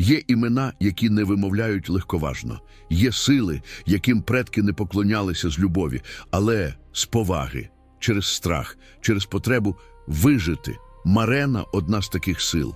Є імена, які не вимовляють легковажно, є сили, яким предки не поклонялися з любові, але з поваги, через страх, через потребу вижити. Марена одна з таких сил.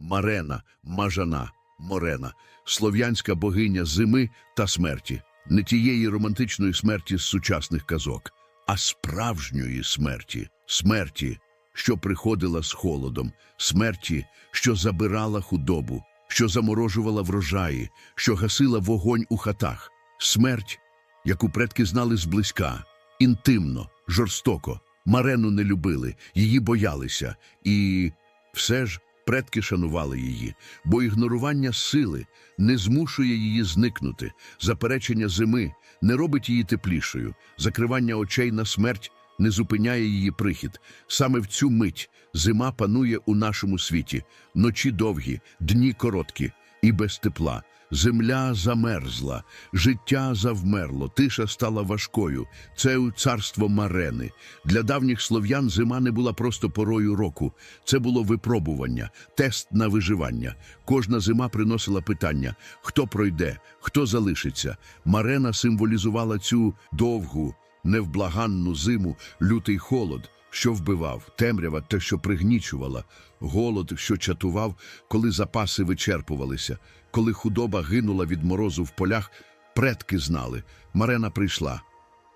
Марена, Мажана, Морена, слов'янська богиня зими та смерті, не тієї романтичної смерті з сучасних казок, а справжньої смерті, смерті, що приходила з холодом, смерті, що забирала худобу, що заморожувала врожаї, що гасила вогонь у хатах, смерть, яку предки знали зблизька, інтимно, жорстоко. Марену не любили, її боялися, і все ж предки шанували її, бо ігнорування сили не змушує її зникнути, заперечення зими не робить її теплішою, закривання очей на смерть не зупиняє її прихід. Саме в цю мить зима панує у нашому світі, ночі довгі, дні короткі і без тепла. Земля замерзла, життя завмерло, тиша стала важкою. Це царство Марени. Для давніх слов'ян зима не була просто порою року. Це було випробування, тест на виживання. Кожна зима приносила питання: хто пройде, хто залишиться. Марена символізувала цю довгу, невблаганну зиму, лютий холод, що вбивав, темрява те, що пригнічувала, голод, що чатував, коли запаси вичерпувалися, коли худоба гинула від морозу в полях, предки знали, Марена прийшла.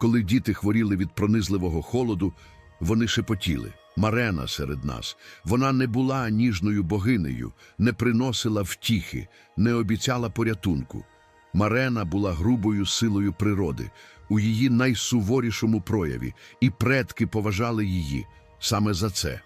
Коли діти хворіли від пронизливого холоду, вони шепотіли. Марена серед нас. Вона не була ніжною богинею, не приносила втіхи, не обіцяла порятунку. Марена була грубою силою природи, у її найсуворішому прояві, і предки поважали її саме за це.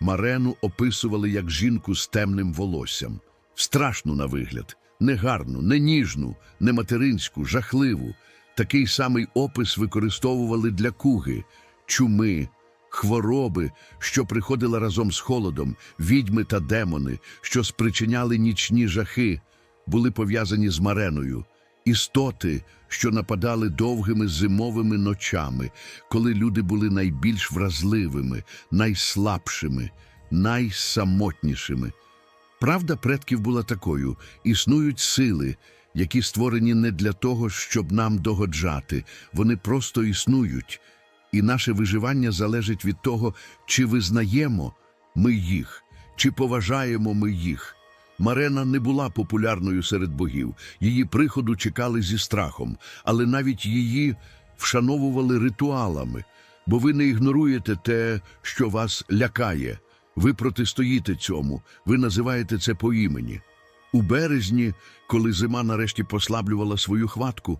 Марену описували як жінку з темним волоссям, страшну на вигляд, негарну, не ніжну, не материнську, жахливу. Такий самий опис використовували для куги, чуми, хвороби, що приходила разом з холодом, відьми та демони, що спричиняли нічні жахи, були пов'язані з Мареною. Істоти, що нападали довгими зимовими ночами, коли люди були найбільш вразливими, найслабшими, найсамотнішими. Правда предків була такою: існують сили, які створені не для того, щоб нам догоджати, вони просто існують, і наше виживання залежить від того, чи визнаємо ми їх, чи поважаємо ми їх. Марена не була популярною серед богів, її приходу чекали зі страхом, але навіть її вшановували ритуалами, бо ви не ігноруєте те, що вас лякає. Ви протистоїте цьому, ви називаєте це по імені. У березні, коли зима нарешті послаблювала свою хватку,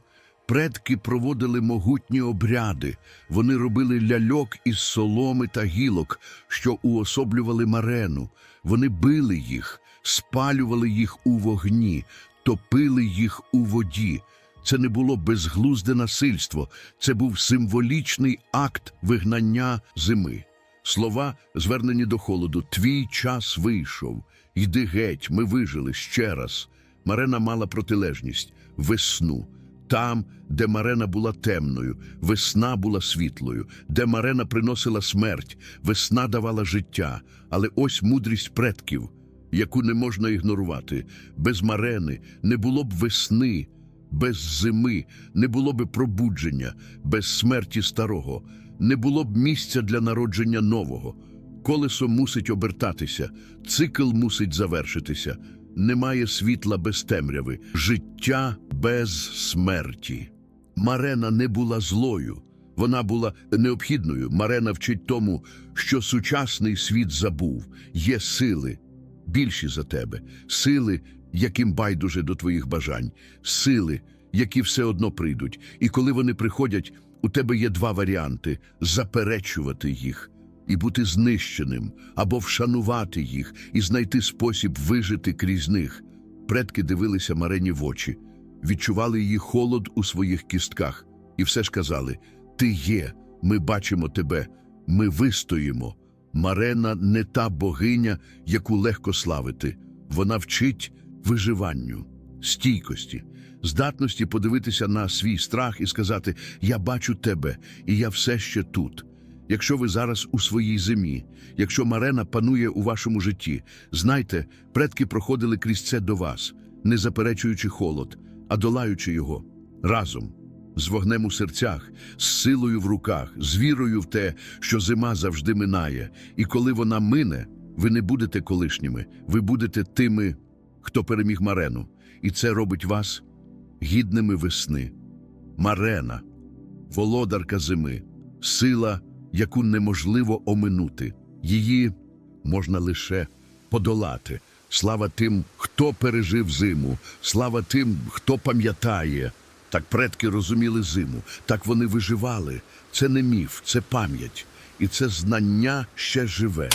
предки проводили могутні обряди. Вони робили ляльок із соломи та гілок, що уособлювали марену. Вони били їх, спалювали їх у вогні, топили їх у воді. Це не було безглузде насильство, це був символічний акт вигнання зими. Слова, звернені до холоду, твій час вийшов. Йди геть, ми вижили ще раз. Марена мала протилежність весну. Там, де Марена була темною, весна була світлою, де Марена приносила смерть, весна давала життя. Але ось мудрість предків, яку не можна ігнорувати. Без Марени не було б весни, без зими не було б пробудження, без смерті старого, не було б місця для народження нового. Колесо мусить обертатися, цикл мусить завершитися. Немає світла без темряви, життя без смерті. Марена не була злою, вона була необхідною. Марена вчить тому, що сучасний світ забув, є сили, більші за тебе, сили, яким байдуже до твоїх бажань, сили, які все одно прийдуть. І коли вони приходять, у тебе є два варіанти заперечувати їх і бути знищеним, або вшанувати їх і знайти спосіб вижити крізь них. Предки дивилися Марені в очі, відчували її холод у своїх кістках, і все ж казали: Ти є, ми бачимо тебе, ми вистоїмо. Марена не та богиня, яку легко славити. Вона вчить виживанню, стійкості, здатності подивитися на свій страх і сказати: Я бачу тебе, і я все ще тут. Якщо ви зараз у своїй зимі, якщо Марена панує у вашому житті, знайте, предки проходили крізь це до вас, не заперечуючи холод, а долаючи його разом, з вогнем у серцях, з силою в руках, з вірою в те, що зима завжди минає, і коли вона мине, ви не будете колишніми, ви будете тими, хто переміг Марену, і це робить вас гідними весни. Марена, володарка зими, сила, яку неможливо оминути. Її можна лише подолати. Слава тим, хто пережив зиму, слава тим, хто пам'ятає. Так предки розуміли зиму, так вони виживали. Це не міф, це пам'ять. І це знання ще живе.